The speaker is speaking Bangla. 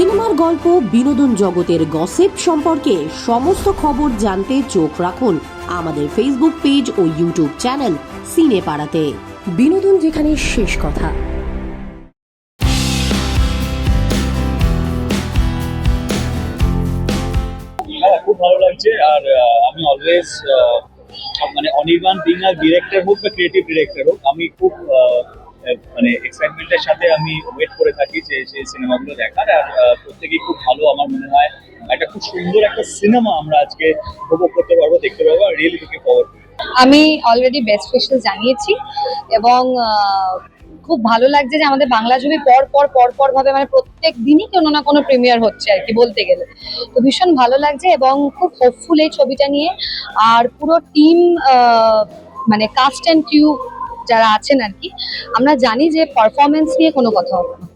সিনেমার গল্প, বিনোদন জগতের গসিপ সম্পর্কে সমস্ত খবর জানতে চোখ রাখুন আমাদের ফেসবুক পেজ ও ইউটিউব চ্যানেল সিনে পাড়াতে বিনোদন যেখানে শেষ কথা। হ্যাঁ খুব ভালো লাগছে। আর আমি অলওয়েজ মানে অনির্বাণ বিং আর ডিরেক্টর হোক বা ক্রিয়েটিভ ডিরেক্টর হোক, আমি খুব মানে এক্সাইটমেন্টের সাথে আমি ওয়েট করে থাকি যে সেই সিনেমাগুলো দেখার। আর প্রত্যেকেই খুব ভালো আমার মনে হয়। একটা খুব সুন্দর একটা সিনেমা আমরা আজকে উপভোগ করতে পারব, দেখতে পারব, আর রিয়েলি লুকিং ফরওয়ার্ড আমি অলরেডি বেস্ট উইশেস জানিয়েছি এবং খুব ভালো লাগছে যে আমাদের বাংলা ছবি পর পর পর পর ভাবে মানে প্রত্যেক দিনই কোনো না কোনো প্রিমিয়ার হচ্ছে আর কি বলতে গেলে। তো ভীষণ ভালো লাগছে এবং খুব হোপফুল এই ছবিটা নিয়ে। আর পুরো টিম মানে কাস্ট অ্যান্ড কিউ যারা আছেন আর কি আমরা জানি যে পারফরমেন্স নিয়ে কোনো কথা হবে না।